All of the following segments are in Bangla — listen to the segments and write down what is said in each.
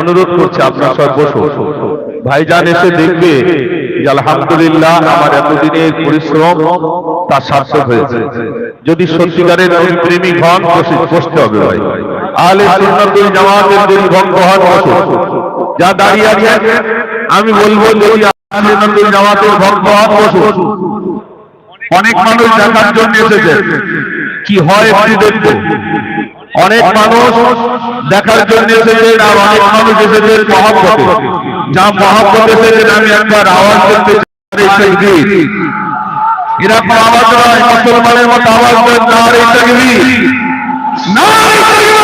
অনুরোধ করছি আপনার সব বসুন। ভাইজান এসে দেখবে যে আলহামদুলিল্লাহ আমার এতদিনের পরিশ্রম তার সার্থক হয়েছে। যদি সত্যিকারের প্রেমিক হন, বসে বসতে হবে ভাই। আহলে সুন্নাতুল জামাতের যদি হন, বসুন। যা দাঁড়িয়ে আছে আমি বলব যদি আহলে জামাতের ভক্ত হন অনেক মানুষ দেখার জন্য এসেছে কি হয় একটু দেখব অনেক মানুষ দেখার জন্য এসেছেন আর অনেক মানুষ এসেছেন মহাব্বতে। যা মহাব্বত এসেছেন আমি একবার আওয়াজ করতে চাই তাকবীর। এরকম আওয়াজ নয় মুসলমানের মতো আওয়াজ দেন নারে তাকবীর। নারে তাকবীর।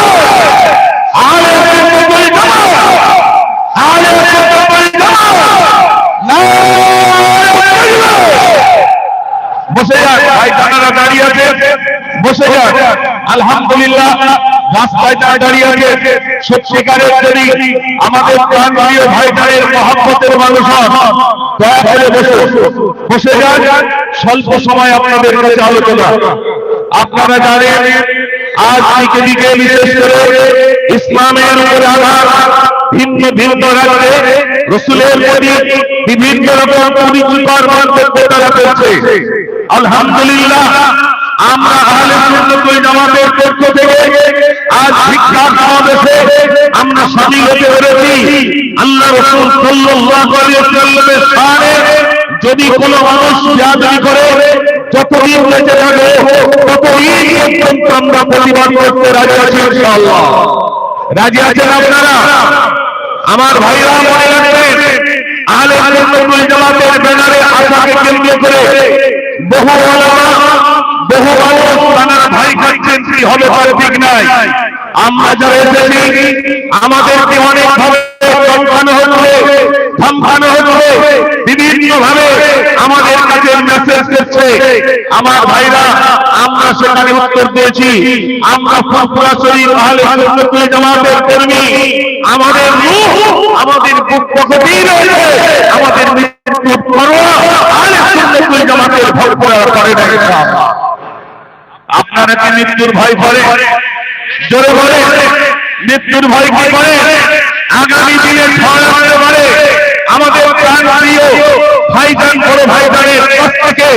আলে সুন্নাতুল জামাত আলে সুন্নাতুল জামাত নারে তাকবীর। বসে যান ভাই জানারা দাঁড়িয়ে আছে। বসে যান আলহামদুলিল্লাহ, রাস্তায় যারা দাঁড়িয়ে আছে। সত্যিকারের যদি আমাদের প্রাণ প্রিয় ভাইটারের মহাব্বতের মানুষ দয়া বসে বসে যান, স্বল্প সময় আপনাদের কাছে আলোচনা। আপনারা জানেন, আজ দিকে দিকে বিশেষ করে ইসলামের উপরে আঘাত, ভিন্ন ভিন্ন রাজ্যে রসুলের প্রতি বিভিন্ন রকম মন্তব্য তারা করছে। আলহামদুলিল্লাহ আমরা আমরা আল্লাহ যদি কোনো মানুষ করে, যতদিন বেঁচে থাকবে ততদিন আমরা প্রতিবাদ করতে রাজি আছি রাজি আছেন আপনারা? আমার ভাইরা মনে রাখবেন, আহলে ব্যানারে আশাকে কেন্দ্র করে বহু বহু মানুষ তারা ভাই খাচ্ছেন, কি হবে তার ঠিক নাই। আমরা যারা এসেছি, আমাদেরকে অনেক ভাবে চমকানো হচ্ছে, ধমকানো হচ্ছে বিভিন্ন ভাবে আমাদের কাছে মেসেজ করছে আমার ভাইরা, আমরা সেখানে উত্তর দিয়েছি, আমরা ফুরফুরা শরীফ আহলে সুন্নাতুল জামাতের কর্মী। আমাদের রূহ, আমাদের বুক পকেটেই রয়েছে। আমাদের মৃত্যুর পরোয়া আহলে সুন্নাতুল জামাতের ফুরফুরা করে না। আপনারা কি মৃত্যুর ভয় করে জোরে বলে, মৃত্যুর ভয় কি করে আগামী দিনে ঝড় আসতে পারে। আমাদের প্রাণ প্রিয় ভাইজান বড় ভাইজানের কাছ থেকে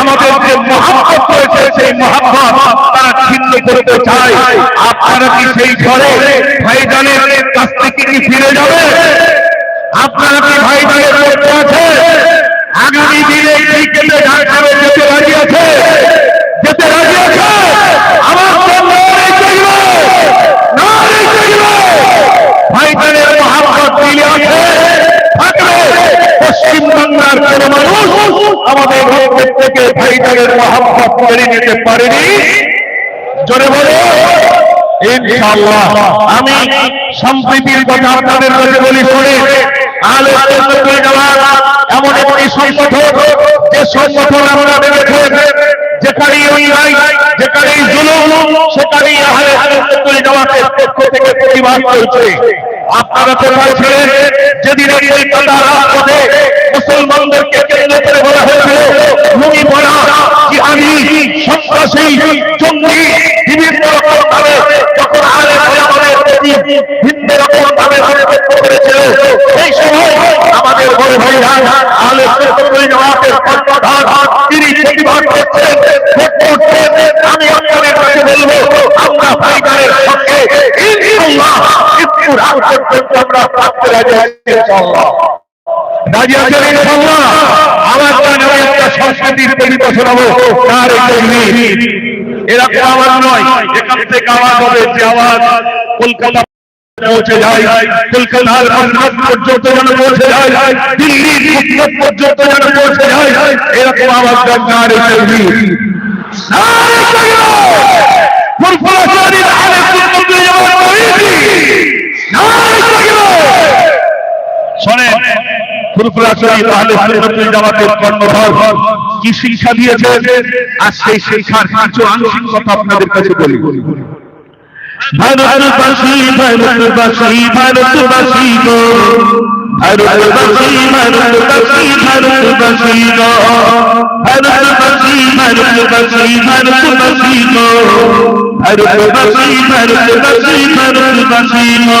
আমাদের যে মহাব্বত রয়েছে, সেই মহাব্বত তারা ছিন্ন করতে চায়। আপনারা কি সেই ঝড়ে ভাইজানের কাছ থেকে কি ফিরে যাবে? আপনারা কি ভাইজানের করতে আছে আগামী দিনে ক্রিকেটে ঢাকাবে যেতে রাজি আছে যেতে রাজি আছে আমার তো নারে চাইবে নারে চাইবে ভাইজানের মহাব্বত দিলে আছে থাকলে পশ্চিমবাংলার কোন মানুষ আমাদের ভক্তের থেকে ভাইজানের মহাব্বত কেড়ে নিতে পারেনি? জোরে বলো। আমি সম্প্রীতির কথা আপনাদের কাছে বলি শুনে আলে সুন্নাতুল জামাত এমন একটি সংগঠন, যে সংগঠন আমরা দেখেছেন, যেখানেই অন্যায়, যেখানেই জুলুম জামাতের পক্ষ থেকে প্রতিবাদ চলছে আপনারা তো পাচ্ছেন যেদিন মুসলমানদেরকে কেন্দ্র করে বলা হয়েছিল মুনি পড়া জিহাদি, সন্ত্রাসী, জঙ্গি, বিভিন্ন রকম ভাবে যখন আলে আমাদের প্রতি ভিন্ন রকম ভাবে মন্তব্য করেছিল, সেই সময় আমাদের বড় ভাইরা আলে কর্ণধার তিনি প্রতিবাদ করছেন আমি আপনাদের কাছে বলব আমরা ভাইজানের পক্ষে ইনশাআল্লাহ মৃত্যুর আগ পর্যন্ত আমরা থাকতে রাজি আছি ইনশাআল্লাহ রাজি আছেন ইনশাআল্লাহ আমার গানে একটা সংস্কৃতির কবিতা শোনাবো তার এই এরকম আওয়াজ নয় এখান থেকে আওয়াজ হবে পৌঁছে যায় শোনেন ফুরফুরা শরীফ আহলে সুন্নাতুল জামাতের কর্ণধর কি শিক্ষা দিয়েছে আর সেই শিক্ষার কিছু আংশিক কথা আপনাদের কাছে বলি। ভারতবাসী ভারতবাসী ভারতবাসী গো। ভারতবাসী ভারতবাসী ভারতবাসী গো। ভারতবাসী ভারতবাসী ভারতবাসী গো। ভারতবাসী ভারতবাসী ভারতবাসী গো।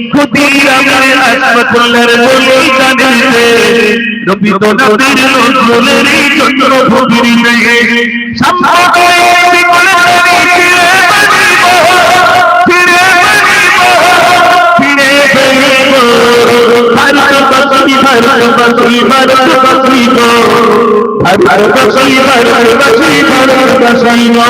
ক্ষুদিরামের কল্যার বলি হাসপাতালের বলি জানিতে রবীন্দ্রনাথের নজরুলের জন্মভূমিতে সম্প্রদায়ের বিকলে ফিরে বাঁচিব ফিরে বাঁচিব ফিরে বাঁচিব ভারতবাসী ভারতবাসী ভারতবাসী গো ভারতবাসী ভারতবাসী ভারতবাসী গো